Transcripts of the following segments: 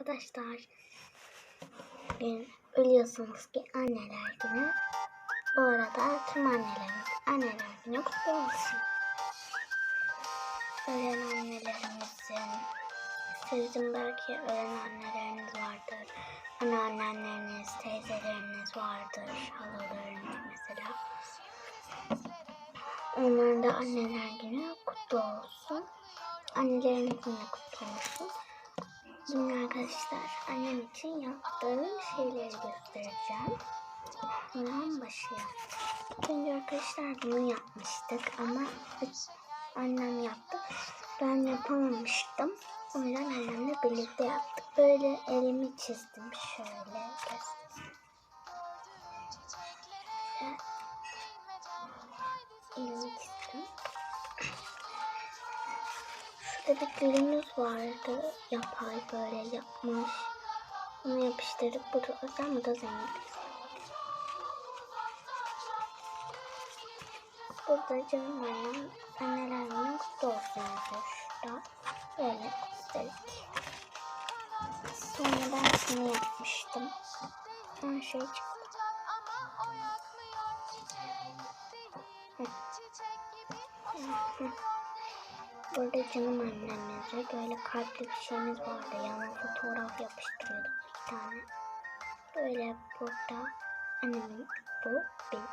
arkadaşlar. Bugün biliyorsunuz ki anneler günü. Bu arada tüm annelerimiz anneler günü kutlu olsun. Ölen annelerimizin, sizin belki ölen anneleriniz vardır. Anneanneleriniz, teyzeleriniz vardır, halalarınız mesela. Onların da anneler günü kutlu olsun. Annelerimizin de kutlu olsun. Şimdi arkadaşlar annem için yaptığım şeyleri göstereceğim. Hemen başlayalım. Önce arkadaşlar bunu yapmıştık ama annem yaptı. Ben yapamamıştım. O yüzden annemle birlikte yaptık. Böyle elimi çizdim. Şöyle göstereyim. Gülümüz vardı. Yapay böyle yapmış. Onu yapıştırıp burada özel bu da zengin. Burada canım annem anneler günü kutlu olsun yazıyor. Böyle üstelik. Sonra ben şunu yapmıştım. Son şey çıktı. Hı. Hı. Burada canım annemizle böyle kalpli bir şeyimiz vardı. Yanına fotoğraf yapıştırıyorduk bir tane. Böyle burada annemin bu benim.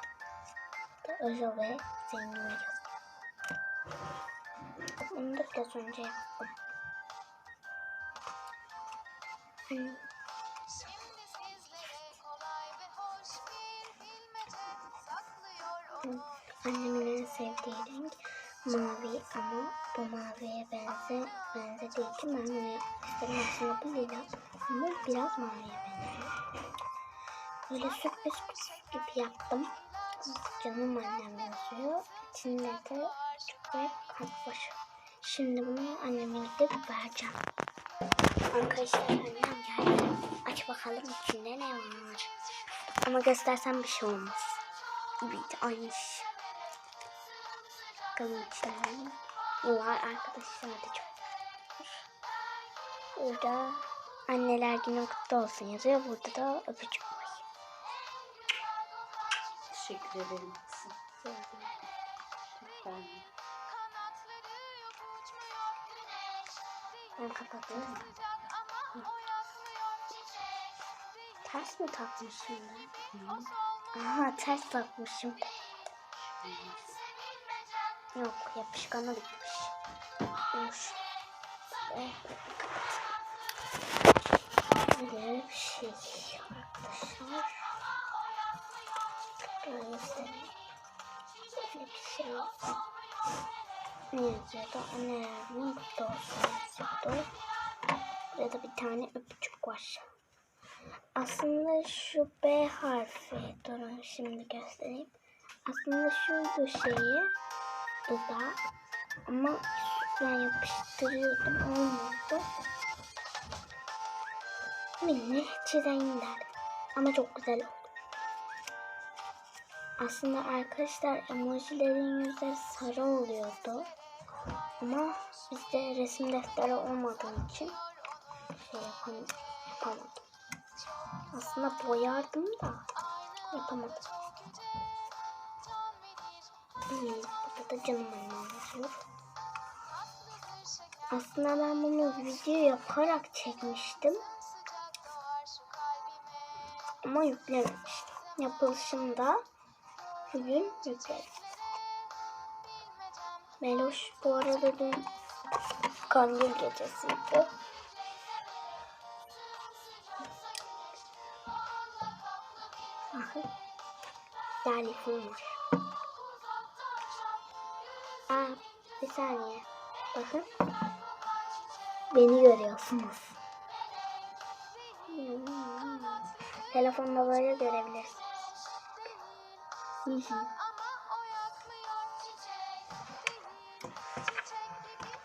Da özel ve zengin yazıyor. Bunu da biraz önce yaptım. Annem Annemin en sevdiği renk mavi ama bu maviye benze, benzediği için ben bunu yapmıştım. Aslında bu lila ama biraz maviye benziyor. Böyle sürpriz gibi yaptım. Canım annem yazıyor. İçinde de bir kalp. Şimdi bunu anneme gidip vereceğim. Arkadaşlar annem geldi. Aç bakalım içinde ne var. Ama göstersem bir şey olmaz. Evet aynı şey. Bakalım içinde var arkadaşlar da çok. Burada anneler günü kutlu olsun yazıyor. Burada da öpücük var. Teşekkür ederim. Ben Ben kapatıyorum. Ters mi takmışım ben? Aha ters takmışım. Yok yapışkanı bitmiş. Dur. Böyle Böyle bir şey arkadaşlar. Böyle bir şey. Ne yazıyordu? Olsun yazıyordu. Burada bir tane öpücük var. Aslında şu B harfi, durun şimdi göstereyim. Aslında şuydu şeyi, dudağı. Ama ben yapıştırıyordum, olmadı. Mini çizeyim derdim. Ama çok güzel oldu. Aslında arkadaşlar emojilerin yüzleri sarı oluyordu. Ama bizde resim defteri olmadığı için şey yapam yapamadım. Aslında boyardım da yapamadım. Hmm, burada da canım annem yazıyor. Aslında ben bunu video yaparak çekmiştim. Ama yüklememiştim. Yapılışında bugün yükledim. Meloş bu arada dün kandil gecesiydi. Bakın. Telefon bir saniye. Bakın. Beni görüyorsunuz. Telefonda böyle görebilirsiniz. Hı hı.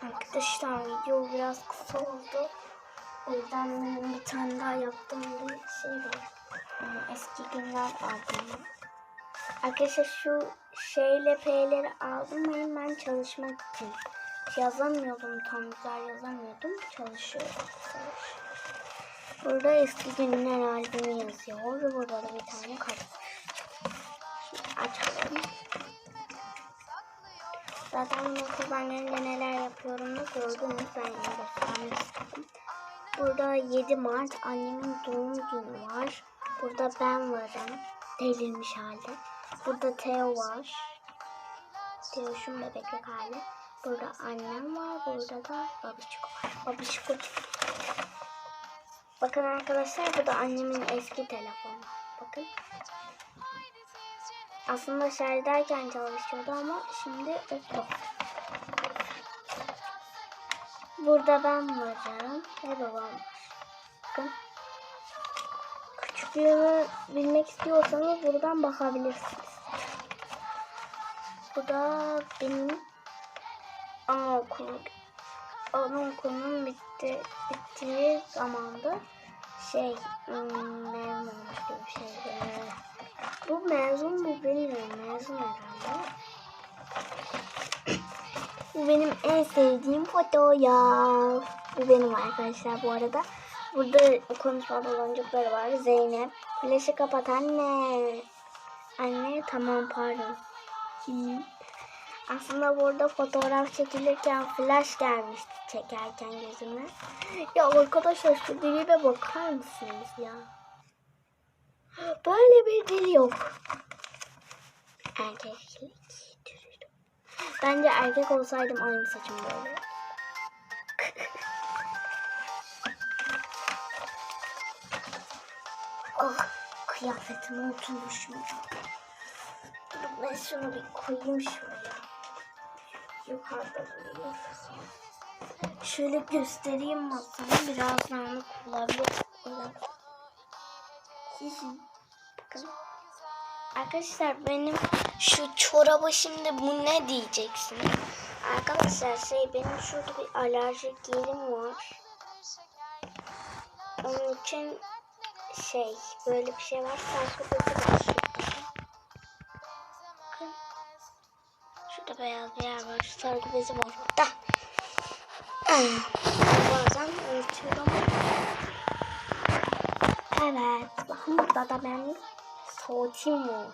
Arkadaşlar video biraz kısa oldu. O yüzden bir tane daha yaptığım bir şey var. Yani eski günler albümü. Arkadaşlar şu şeyle P'leri aldım ben çalışmak için. Yazamıyordum tam güzel yazamıyordum. Çalışıyorum. Burada eski günler albümü yazıyor. Burada da bir tane kart var. Şimdi açalım. Zaten bunu kullanınca neler yapıyorum da gördünüz. Ben yine göstermek istedim. Burada 7 Mart annemin doğum günü var. Burada ben varım. Delirmiş halde. Burada Theo var. Teoş'un bebeklik hali. Burada annem var. Burada da babişko var. Babişko Bakın arkadaşlar bu da annemin eski telefonu. Bakın. Aslında şarjdayken çalışıyordu ama şimdi yok. Burada ben varım ve babam var. Bakın. Küçüklüğümü bilmek istiyorsanız buradan bakabilirsiniz. Bu da benim anaokulu. Anaokulunun bitti, bittiği zamanda şey hmm, mezun olmuş gibi bir şey. Ee, Bu mezun mu bilmiyorum. Mezun herhalde. Bu benim en sevdiğim fotoğraf. Bu benim arkadaşlar bu arada. Burada konuşma baloncukları var. Zeynep. Flaşı kapat anne. Anne tamam pardon. Hı. Aslında burada fotoğraf çekilirken flash gelmişti çekerken gözüme. Ya arkadaşlar şu dilibe bakar mısınız ya? Böyle bir dil yok. Erkeklik. Bence erkek olsaydım aynı saçım böyle. Oh, kıyafetimi unutmuşum. Dur ben şunu bir koyayım şuraya. Yukarıda duruyor. Şöyle göstereyim masamı. Birazdan kullanabilir. Bakın. Arkadaşlar benim şu çoraba şimdi bu ne diyeceksiniz? Arkadaşlar şey benim şurada bir alerjik yerim var. Onun için şey böyle bir şey var. Var şurada. Bakın. Şurada beyaz bir yer var. Şu sargı bezi var orada. Bazen unutuyorum. Evet. Bakın burada da benim soğutum var.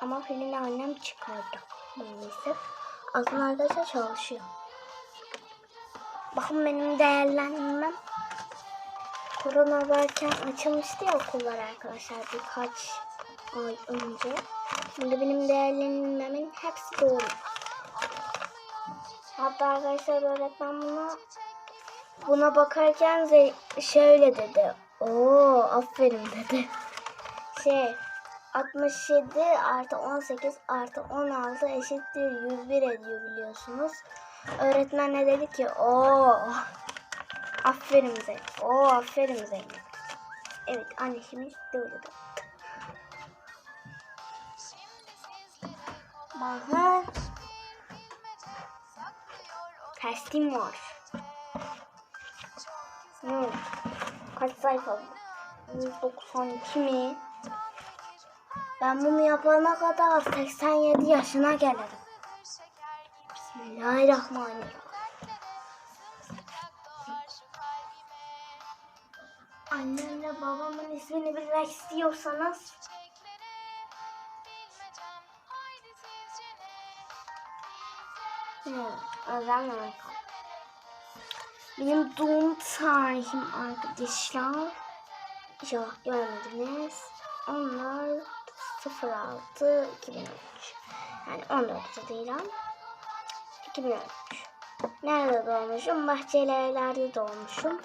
Ama filmi annem çıkardı. Maalesef. Aslında arkadaşlar çalışıyor. Bakın benim değerlendirmem. Korona varken açılmıştı ya okullar arkadaşlar birkaç ay önce. Şimdi benim değerlendirmemin hepsi doğru. Hatta arkadaşlar öğretmen buna buna bakarken şöyle dedi. Oo aferin dedi. Şey 67 artı 18 artı 16 eşittir 101 ediyor biliyorsunuz. Öğretmen ne dedi ki? Oo aferin Zeynep. Oo aferin Zeynep. Evet annemiz böyle dedi. Bakın. Testim var. Hmm. Kaç sayfa? 192 mi? Ben bunu yapana kadar 87 yaşına gelirim. Bismillahirrahmanirrahim. Annemle babamın ismini bilmek istiyorsanız Hmm, özel Benim doğum tarihim arkadaşlar. İnşallah görmediniz. Onlar 06 2013. Yani 14 Haziran 2013. Nerede doğmuşum? Bahçelerde doğmuşum.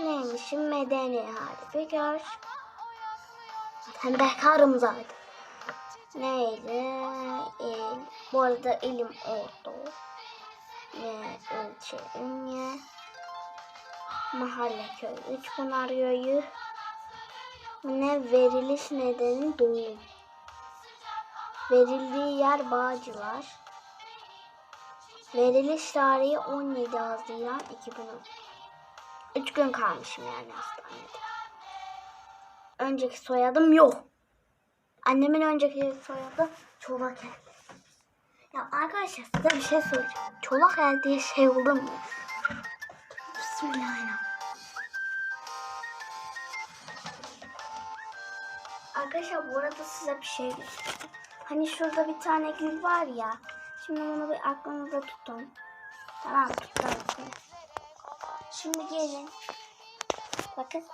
Neymişim? Medeni hali bekar. Zaten bekarım zaten. Neydi? İl. Bu arada ilim oldu. Ne ilçe Ünye. Mahalle köy. Üç Pınar Köyü. Ne veriliş nedeni doğum. Verildiği yer Bağcılar. Veriliş tarihi 17 Haziran 2010. Üç gün kalmışım yani hastanede. Önceki soyadım yok. Annemin önceki soyadı Çolak El. Ya arkadaşlar size bir şey söyleyeceğim. Çolak El şey oldu mu? Bismillahirrahmanirrahim. Arkadaşlar bu arada size bir şey. Hani şurada bir tane gül var ya. Şimdi onu bir aklınızda tutun. Tamam tutun. Şimdi gelin. Bakın.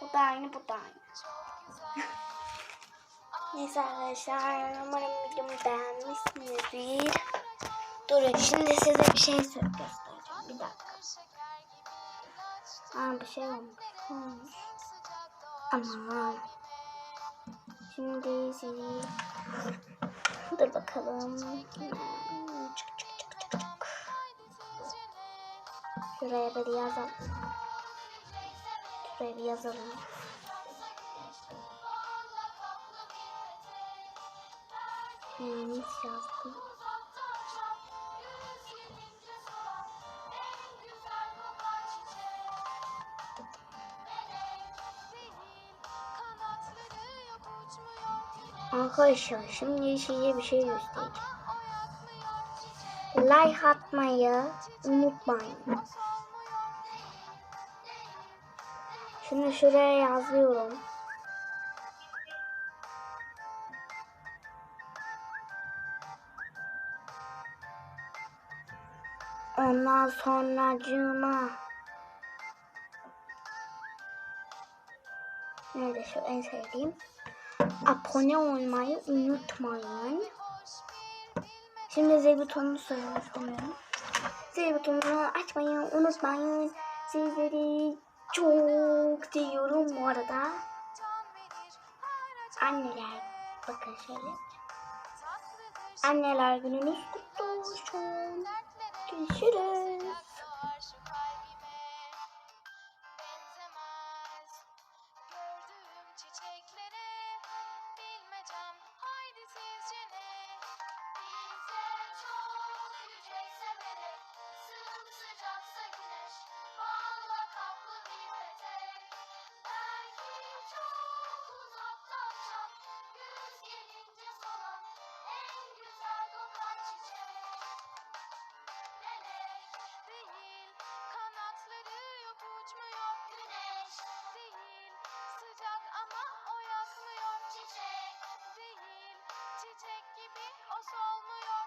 Bu da aynı, bu da aynı. Neyse arkadaşlar, umarım videomu beğenmişsinizdir. Durun, şimdi size bir şey göstereceğim. Bir dakika. Aa, bir şey olmuş. olmuş. Aman. Şimdi sizi... Dur bakalım. Şuraya bir yazalım. Şuraya bir yazalım. Yanlış yazdım. Arkadaşlar şimdi size bir şey göstereceğim. Like atmayı unutmayın. Şimdi şuraya yazıyorum. Ondan sonra cuma. Nerede şu en sevdiğim? Abone olmayı unutmayın. Şimdi zil butonunu söylemek istemiyorum. Zil butonunu açmayı unutmayın. Sizleri çok seviyorum bu arada. Anneler bakın şöyle. Anneler gününüz kutlu olsun. Görüşürüz. Çiçek gibi o solmuyor.